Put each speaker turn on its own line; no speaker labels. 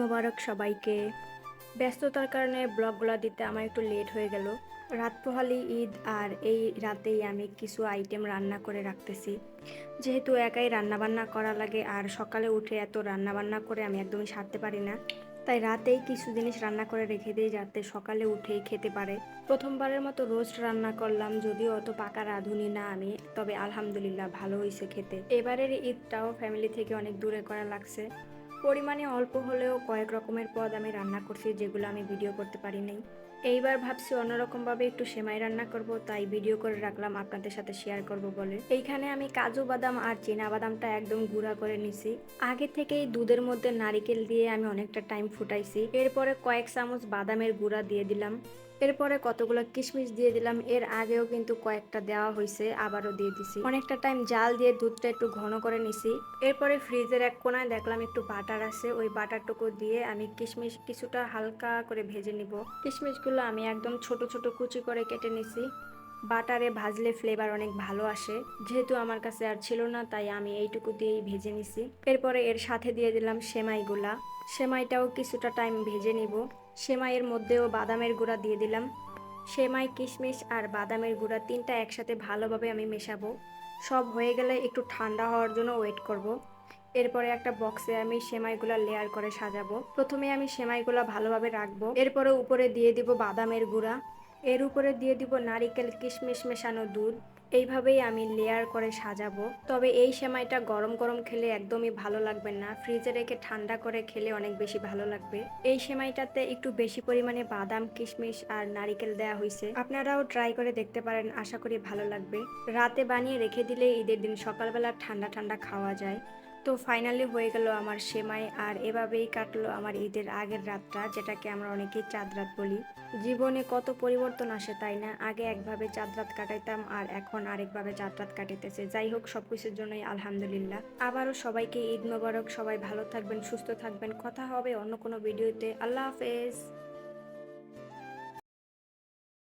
মোবারক সবাইকে। ব্যস্ততার কারণে ব্লগগুলো দিতে আমার একটু লেট হয়ে গেল। রাত পোহালি, ঈদ, আর এই রাতেই আমি কিছু আইটেম রান্না করে রাখতেছি। যেহেতু একাই রান্না বান্না করা লাগে, আর সকালে উঠে এত রান্না বান্না করে আমি একদমই সারতে পারি না, তাই রাতেই কিছু জিনিস রান্না করে রেখে দিই যাতে সকালে উঠেই খেতে পারে। প্রথমবারের মতো রোস্ট রান্না করলাম, যদিও অত পাকা রাঁধুনি না আমি, তবে আলহামদুলিল্লাহ ভালো হয়েছে খেতে। এবারের ঈদটাও ফ্যামিলি থেকে অনেক দূরে করা লাগছে। পরিমাণে অল্প হলেও কয়েক রকমের পদ আমি রান্না করছি, যেগুলো আমি ভিডিও করতে পারি নাই। এইবার ভাবছি অন্যরকমভাবে একটু সেমাই রান্না করব, তাই ভিডিও করে রাখলাম, আপনাদের সাথে শেয়ার করব বলে। এইখানে আমি কাজু বাদাম আর চীনা বাদামটা একদম গুঁড়া করে নিছি। আগে থেকেই দুধের মধ্যে নারিকেল দিয়ে আমি অনেকটা টাইম ফুটাইছি। এরপরে কয়েক চামচ বাদামের গুঁড়া দিয়ে দিলাম। এরপরে কতগুলো কিশমিশ দিয়ে দিলাম, এর আগেও কিন্তু কয়েকটা দেওয়া হয়েছে আবারও দিয়ে দিছি। অনেকটা টাইম জাল দিয়ে দুধটা একটু ঘন করে নিছি। এরপরে ফ্রিজের এক কোনায় দেখলাম একটু বাটার আছে, ওই বাটারটুকু দিয়ে আমি কিশমিশ কিছুটা হালকা করে ভেজে নিব। কিশমিশগুলো আমি একদম ছোট ছোট কুচি করে কেটে নিছি। বাটারে ভাজলে ফ্লেভার অনেক ভালো আসে। যেহেতু আমার কাছে আর ছিল না, তাই আমি এইটুকু দিয়েই ভেজে নিছি। এরপরে এর সাথে দিয়ে দিলাম সেমাইগুলা। সেমাইটাও কিছুটা টাইম ভেজে নিব। সেমাইয়ের মধ্যেও বাদামের গুঁড়া দিয়ে দিলাম। সেমাই, কিশমিশ আর বাদামের গুঁড়া তিনটা একসাথে ভালোভাবে আমি মেশাবো। সব হয়ে গেলে একটু ঠান্ডা হওয়ার জন্য ওয়েট করব। এরপরে একটা বক্সে আমি সেমাইগুলো লেয়ার করে সাজাবো। প্রথমে আমি সেমাইগুলা ভালোভাবে রাখব। এরপরে উপরে দিয়ে দিব বাদামের গুঁড়া। এর উপরে দিয়ে দিব নারিকেল, কিশমিশ মেশানো দুধ। এইভাবেই আমি লেয়ার করে সাজাবো। তবে এই সেমাইটা গরম গরম খেলে একদমই ভালো লাগবে না। ফ্রিজে রেখে ঠান্ডা করে খেলে অনেক বেশি ভালো লাগবে। এই সেমাইটাতে একটু বেশি পরিমাণে বাদাম, কিশমিশ আর নারিকেল দেওয়া হয়েছে আপনারাও ট্রাই করে দেখতে পারেন, আশা করি ভালো লাগবে। রাতে বানিয়ে রেখে দিলে ঈদের দিন সকালবেলা ঠান্ডা ঠান্ডা খাওয়া যায়। তো ফাইনালি হয়ে গেল আমার সেমাই আর এভাবেই কাটলো আমার ঈদের আগের রাতটা, যেটাকে আমরা অনেকেই চাঁদ রাত বলি। জীবনে কত পরিবর্তন আসে তাই না? আগে একভাবে চাঁদ রাত কাটাইতাম আর এখন আরেকভাবে চাঁদ রাত কাটাইতেছে যাই হোক সব কিছুর জন্যই আলহামদুলিল্লাহ। আবারও সবাইকে ঈদ মোবারক। সবাই ভালো থাকবেন, সুস্থ থাকবেন। কথা হবে অন্য কোনো ভিডিওতে। আল্লাহ হাফেজ।